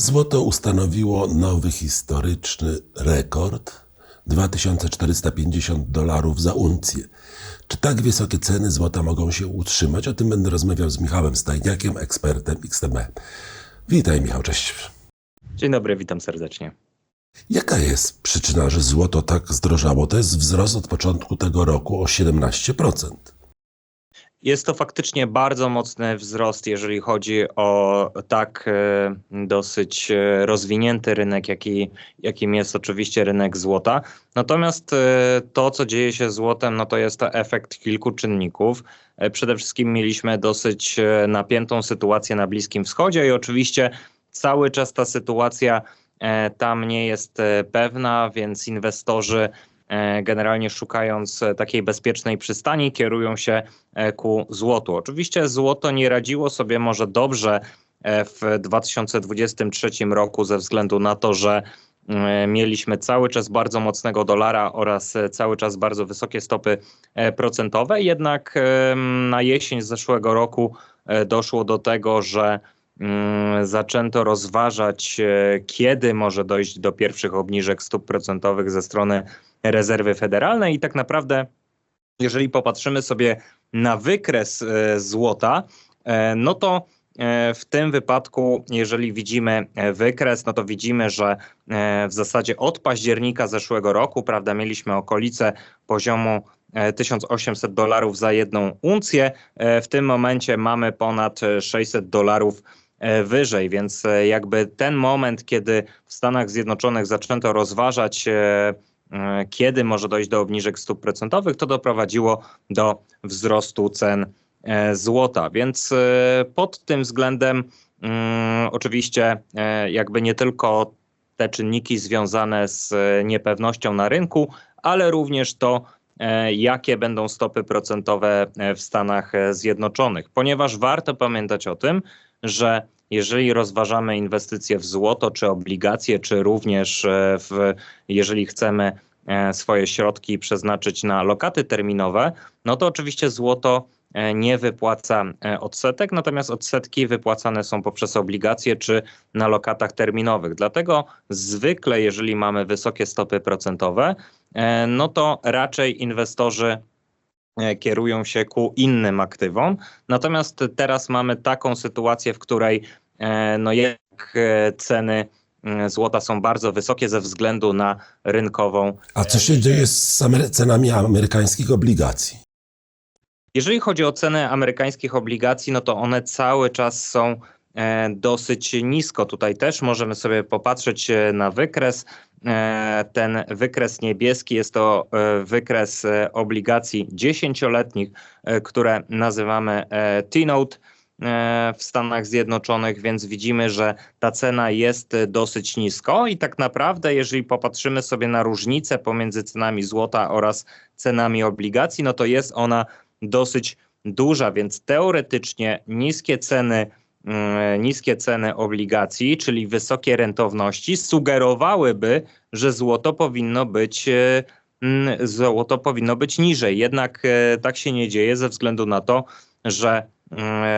Złoto ustanowiło nowy historyczny rekord 2450 dolarów za uncję. Czy tak wysokie ceny złota mogą się utrzymać? O tym będę rozmawiał z Michałem Stajniakiem, ekspertem XTB. Witaj Michał, cześć. Dzień dobry, witam serdecznie. Jaka jest przyczyna, że złoto tak zdrożało? To jest wzrost od początku tego roku o 17%. Jest to faktycznie bardzo mocny wzrost, jeżeli chodzi o tak e, dosyć e, rozwinięty rynek, jaki, jakim jest oczywiście rynek złota. Natomiast e, to, co dzieje się z złotem, no to jest to efekt kilku czynników. Przede wszystkim mieliśmy dosyć napiętą sytuację na Bliskim Wschodzie i oczywiście cały czas ta sytuacja tam nie jest pewna, więc inwestorzy generalnie szukając e, takiej bezpiecznej przystani, kierują się e, ku złotu. Oczywiście złoto nie radziło sobie może dobrze e, w 2023 roku ze względu na to, że e, mieliśmy cały czas bardzo mocnego dolara oraz e, cały czas bardzo wysokie stopy e, procentowe. Jednak na jesień zeszłego roku e, doszło do tego, że zaczęto rozważać, e, kiedy może dojść do pierwszych obniżek stóp procentowych ze strony rezerwy federalnej i tak naprawdę, jeżeli popatrzymy sobie na wykres e, złota, e, no to w tym wypadku, jeżeli widzimy wykres, no to widzimy, że w zasadzie od października zeszłego roku, prawda, mieliśmy okolice poziomu e, 1800 dolarów za jedną uncję. W tym momencie mamy ponad e, 600 dolarów wyżej, więc e, jakby ten moment, kiedy w Stanach Zjednoczonych zaczęto rozważać e, e, kiedy może dojść do obniżek stóp procentowych, to doprowadziło do wzrostu cen e, złota. Więc e, pod tym względem mm, oczywiście e, jakby nie tylko te czynniki związane z e, niepewnością na rynku, ale również to, e, jakie będą stopy procentowe e, w Stanach e, Zjednoczonych. Ponieważ warto pamiętać o tym, że jeżeli rozważamy inwestycje w złoto, czy obligacje, czy również e, w, jeżeli chcemy e, swoje środki przeznaczyć na lokaty terminowe, no to oczywiście złoto e, nie wypłaca odsetek, natomiast odsetki wypłacane są poprzez obligacje czy na lokatach terminowych. Dlatego zwykle, jeżeli mamy wysokie stopy procentowe, no to raczej inwestorzy kierują się ku innym aktywom. Natomiast teraz mamy taką sytuację, w której e, no jednak e, ceny mm, złota są bardzo wysokie ze względu na rynkową A co się dzieje z cenami amerykańskich obligacji? Jeżeli chodzi o ceny amerykańskich obligacji, no to one cały czas są e, dosyć nisko. Tutaj też możemy sobie popatrzeć e, na wykres. E, ten wykres niebieski jest to e, wykres e, obligacji dziesięcioletnich, e, które nazywamy e, T-Note e, w Stanach Zjednoczonych, więc widzimy, że ta cena jest e, dosyć nisko i tak naprawdę, jeżeli popatrzymy sobie na różnicę pomiędzy cenami złota oraz cenami obligacji, no to jest ona dosyć duża, więc teoretycznie niskie ceny, niskie ceny obligacji, czyli wysokie rentowności, sugerowałyby, że złoto powinno być. e, Złoto powinno być niżej. Jednak e, tak się nie dzieje ze względu na to, że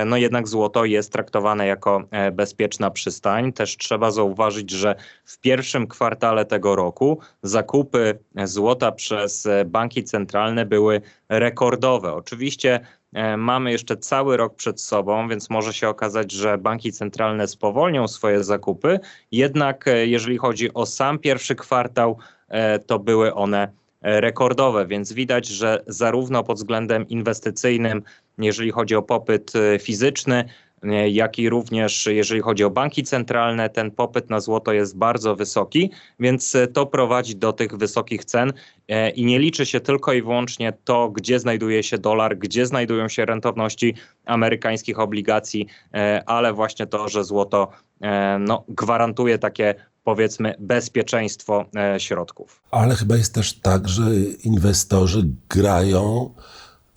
no jednak złoto jest traktowane jako e, bezpieczna przystań. Też trzeba zauważyć, że w pierwszym kwartale tego roku zakupy złota przez e, banki centralne były rekordowe. Oczywiście e, mamy jeszcze cały rok przed sobą, więc może się okazać, że banki centralne spowolnią swoje zakupy. Jednak e, jeżeli chodzi o sam pierwszy kwartał, e, to były one e, rekordowe, więc widać, że zarówno pod względem inwestycyjnym, jeżeli chodzi o popyt e, fizyczny, e, jak i również jeżeli chodzi o banki centralne, ten popyt na złoto jest bardzo wysoki, więc e, to prowadzi do tych wysokich cen i nie liczy się tylko i wyłącznie to, gdzie znajduje się dolar, gdzie znajdują się rentowności amerykańskich obligacji, ale właśnie to, że złoto no, gwarantuje takie powiedzmy bezpieczeństwo środków. Ale chyba jest też tak, że inwestorzy grają,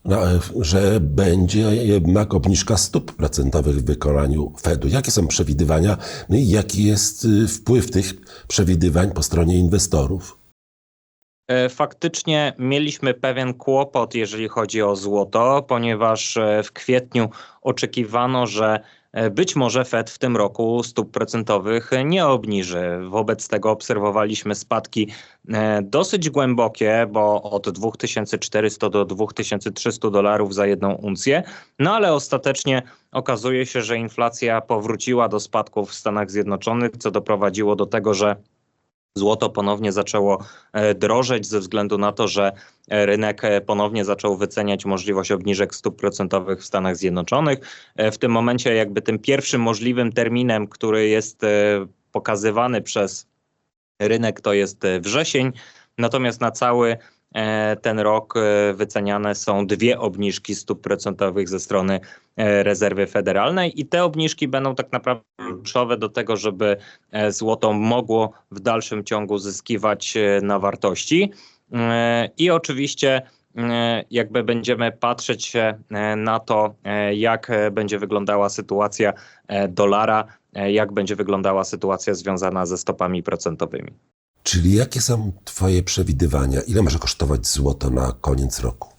na, że będzie jednak obniżka stóp procentowych w wykonaniu Fedu. Jakie są przewidywania no i jaki jest y, wpływ tych przewidywań po stronie inwestorów? E, Faktycznie mieliśmy pewien kłopot, jeżeli chodzi o złoto, ponieważ e, w kwietniu oczekiwano, że być może Fed w tym roku stóp procentowych nie obniży. Wobec tego obserwowaliśmy spadki e, dosyć głębokie, bo od 2400 do 2300 dolarów za jedną uncję, no ale ostatecznie okazuje się, że inflacja powróciła do spadków w Stanach Zjednoczonych, co doprowadziło do tego, że Złoto ponownie zaczęło e, drożeć ze względu na to, że e, rynek e, ponownie zaczął wyceniać możliwość obniżek stóp procentowych w Stanach Zjednoczonych. W tym momencie jakby tym pierwszym możliwym terminem, który jest pokazywany przez rynek to jest wrzesień, natomiast na cały ten rok e, wyceniane są dwie obniżki stóp procentowych ze strony e, rezerwy federalnej i te obniżki będą tak naprawdę kluczowe do tego, żeby e, złoto mogło w dalszym ciągu zyskiwać e, na wartości. E, I oczywiście e, jakby będziemy patrzeć się e, na to, e, jak e, będzie wyglądała sytuacja e, dolara, e, jak będzie wyglądała sytuacja związana ze stopami procentowymi. Czyli jakie są Twoje przewidywania? Ile może kosztować złoto na koniec roku?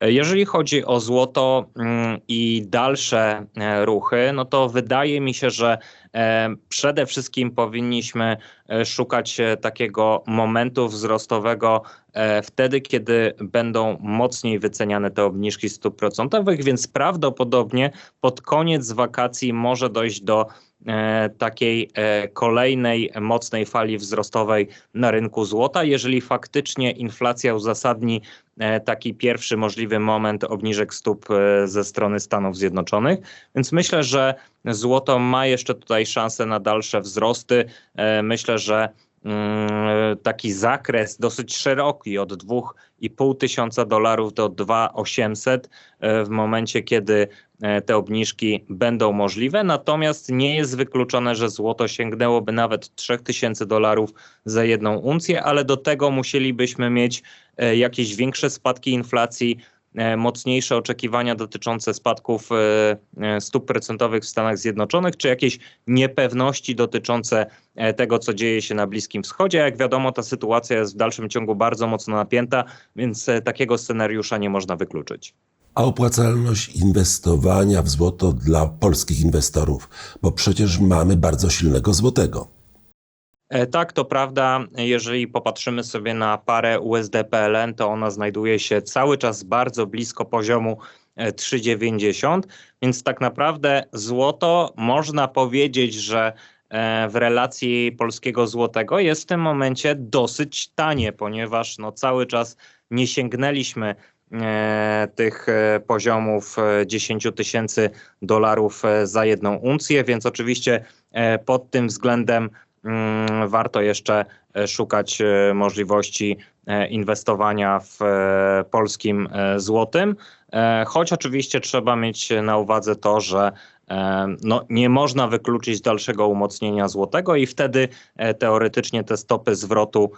Jeżeli chodzi o złoto mm, i dalsze e, ruchy, no to wydaje mi się, że e, przede wszystkim powinniśmy e, szukać takiego momentu wzrostowego wtedy, kiedy będą mocniej wyceniane te obniżki stóp procentowych, więc prawdopodobnie pod koniec wakacji może dojść do e, takiej e, kolejnej mocnej fali wzrostowej na rynku złota, jeżeli faktycznie inflacja uzasadni e, taki pierwszy możliwy moment obniżek stóp e, ze strony Stanów Zjednoczonych. Więc myślę, że złoto ma jeszcze tutaj szansę na dalsze wzrosty. E, Myślę, że taki zakres dosyć szeroki od 2,5 tysiąca dolarów do 2,800 e, w momencie, kiedy e, te obniżki będą możliwe. Natomiast nie jest wykluczone, że złoto sięgnęłoby nawet 3000 dolarów za jedną uncję, ale do tego musielibyśmy mieć e, jakieś większe spadki inflacji, mocniejsze oczekiwania dotyczące spadków e, e, stóp procentowych w Stanach Zjednoczonych, czy jakieś niepewności dotyczące e, tego, co dzieje się na Bliskim Wschodzie. Jak wiadomo, ta sytuacja jest w dalszym ciągu bardzo mocno napięta, więc e, takiego scenariusza nie można wykluczyć. A opłacalność inwestowania w złoto dla polskich inwestorów, bo przecież mamy bardzo silnego złotego. E, Tak, to prawda. Jeżeli popatrzymy sobie na parę USD-PLN, to ona znajduje się cały czas bardzo blisko poziomu e, 3,90, więc tak naprawdę złoto można powiedzieć, że e, w relacji polskiego złotego jest w tym momencie dosyć tanie, ponieważ no cały czas nie sięgnęliśmy e, tych e, poziomów e, 10 tysięcy dolarów e, za jedną uncję, więc oczywiście e, pod tym względem warto jeszcze e, szukać e, możliwości e, inwestowania w polskim złotym, choć oczywiście trzeba mieć na uwadze to, że no, nie można wykluczyć dalszego umocnienia złotego i wtedy teoretycznie te stopy zwrotu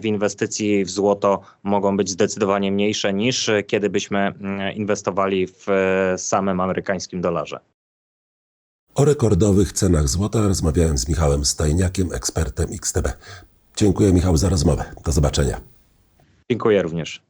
w inwestycji w złoto mogą być zdecydowanie mniejsze niż kiedy byśmy mm, inwestowali w samym amerykańskim dolarze. O rekordowych cenach złota rozmawiałem z Michałem Stajniakiem, ekspertem XTB. Dziękuję Michał za rozmowę. Do zobaczenia. Dziękuję również.